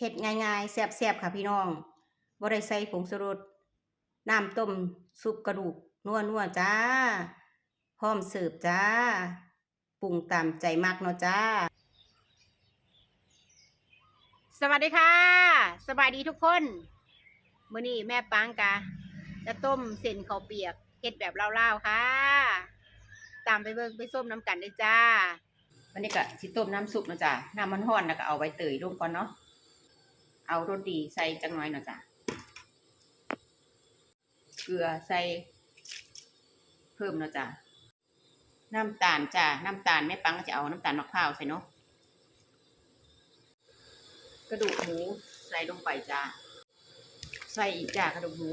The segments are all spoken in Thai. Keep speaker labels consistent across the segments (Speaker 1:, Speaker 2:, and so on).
Speaker 1: เฮ็ดง่ายๆแซ่บๆค่ะพี่น้องบ่ได้ใส่ผงชูรสน้ำต้มซุปกระดูกนัวๆจ้า พร้อมเสิร์ฟจ้า ปรุงตามใจมักเนาะจ้า สวัสดีค่ะ สบายดีทุกคนมื้อนี้แม่ปังกะ จะต้มเส้นข้าวเปียกเฮ็ดแบบลาวๆค่ะ ตามไปเบิ่งไปส้มน้ำกันเลยจ้าวันนี้ก็สิต้มน้ำซุปเนาะจ้ะน้ำมันร้อนแล้วก็เอาใบเตยลงก่อนเนาะ เอารสดีใส่จังน่อยเนาะจ้ะเกลือใส่เพิ่มเนาะจ้ะน้ำตาลจ้ะน้ำตาลแม่ปังก็จะเอาน้ำตาลมะพร้าวใส่เนาะกระดูกหมูใส่ลงไปจ้ะใส่อีกจ้ะกระดูกหมู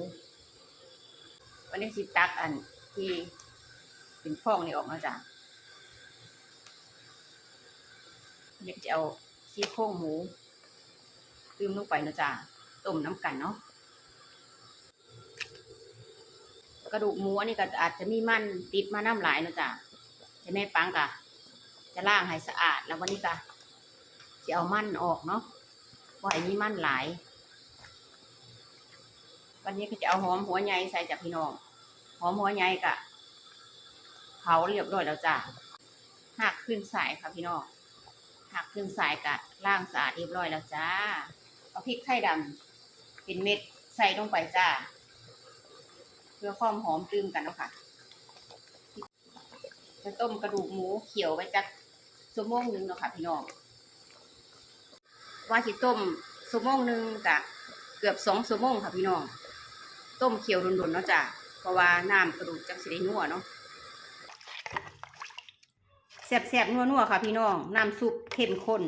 Speaker 1: วันนี้สิตักอันที่เป็นฟองนี่ออกเนาจ้ะเดี๋ยวจะเอาซี่โครงหมู มลงไปนะจ๊ะต้มน้ำกันเนาะกระดูกหมูอันนี้ก็อาจจะมีมันติดมาน้ำหลายนะจ๊ะจะแม่ปังกะจะล้างให้สะอาดแล้ววันนี้กะจะเอามันออกเนาะว่าไอ้นี้มันหลาย วันนี้ก็จะเอาหอมหัวใหญ่ใส่จากพี่น้องหอมหัวใหญ่กะเผาเรียบร้อยแล้วจ้ะหักขึ้นสายค่ะพี่น้องหักครึ่งสายกะล่างสะอาดเรียบร้อยแล้วจ้า เอาพริกไทยดำเป็นเม็ดใส่ลงไปจ้า เพื่อความหอมตื้มกันเนาะค่ะจะต้มกระดูกหมูเขียวไว้จักชั่วโมงหนึงเนาะค่ะพี่น้องว่าสิต้มชั่วโมงหนึงกะเกือบสองชั่วโมงค่ะพี่น้อง ต้มเขียวรุนๆเนาะจ้ะเพราะว่าน้ำกระดูกจังสิได้นัวเนาะแซ่บๆนัวๆค่ะพี่น้อง น้ำซุปเข้มข้น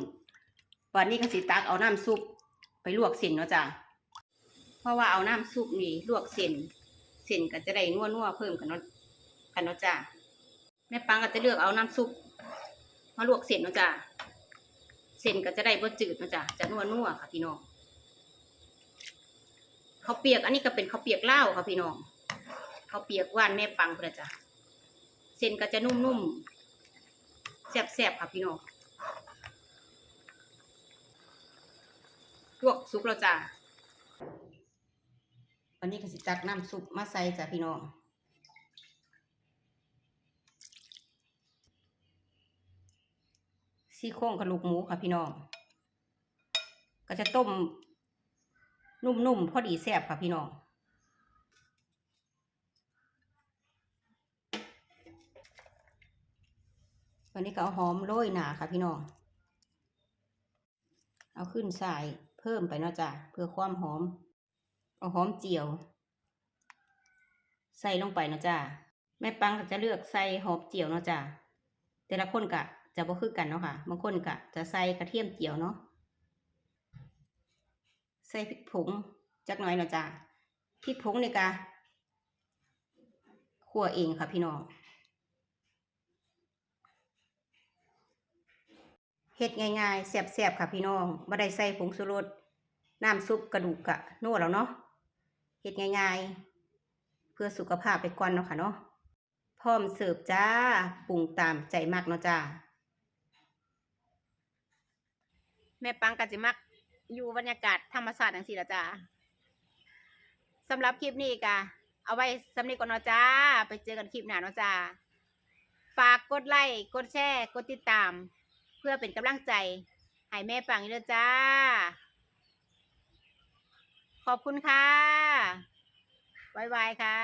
Speaker 1: วันนี้ก็สิตักเอาน้ำซุป ไปลวกเส้นเนาะจ้ะเพราะว่าเอาน้ำซุปนี่ลวกเส้นเส้นก็จะได้นัวๆเพิ่มกันเนาะกันเนาะจ้ะแม่ปังก็จะเลือกเอาน้ำซุปมาลวกเส้นเนาะจ้ะเส้นก็จะได้บ่จืดเนาะจ้ะจะนัวๆค่ะพี่น้องข้าวเปียกอันนี้ก็เป็นข้าวเปียกเล่าค่ะพี่น้องข้าวเปียกว่านแม่ปังเพื่อจ้ะเส้นก็จะนุ่มๆแซ่บๆค่ะพี่น้อง วกซุปแล้วจ้ะวันนี้ก็สิตักน้ำซุปมาใส่จ้ะพี่น้องซี่โครงกระดูกหมูค่ะพี่น้อง ก็จะต้ม นุ่มๆพอดีแซ่บค่ะพี่น้องวันนี้ก็เอาหอมโรยหนาค่ะพี่น้อง เอาขึ้นใส่ พิ่มไปเนาะจ้ะเพื่อความหอม เอาหอมเจียว ใส่ลงไปเนาะจ้ะแม่ปังก็จะเลือกใส่หอมเจียวเนาะจ้ะแต่ละคนกะจะบ่คือกันเนาะค่ะบางคนกะจะใส่กระเทียมเจียวเนาะใส่พริกผงจักหน่อยเนาะจ้ะพริกผงนี่กะขั่วเองค่ะพี่น้อง เฮ็ดง่ายๆแซ่บๆค่ะพี่น้องบ่ได้ใส่ผงชูรสน้ำซุปกระดูกกะนัวแล้วเนาะเฮ็ดง่ายๆ เพื่อสุขภาพไปก่อนเนาะค่ะเนาะพร้อมเสิร์ฟจ้าปรุงตามใจมักเนาะจ้าแม่ปังก็สิมักอยู่บรรยากาศธรรมชาติจังซี่ละจ้าสำหรับคลิปนี้ก็เอาไว้สำนี้ก่อนเนาะจ้า ไปเจอกันคลิปหน้าเนาะจ้า ฝากกดไลค์กดแชร์ กดติดตาม พื่อเป็นกำลังใจให้แม่ปังเด้อจ้า ขอบคุณค่ะบายบายค่ะ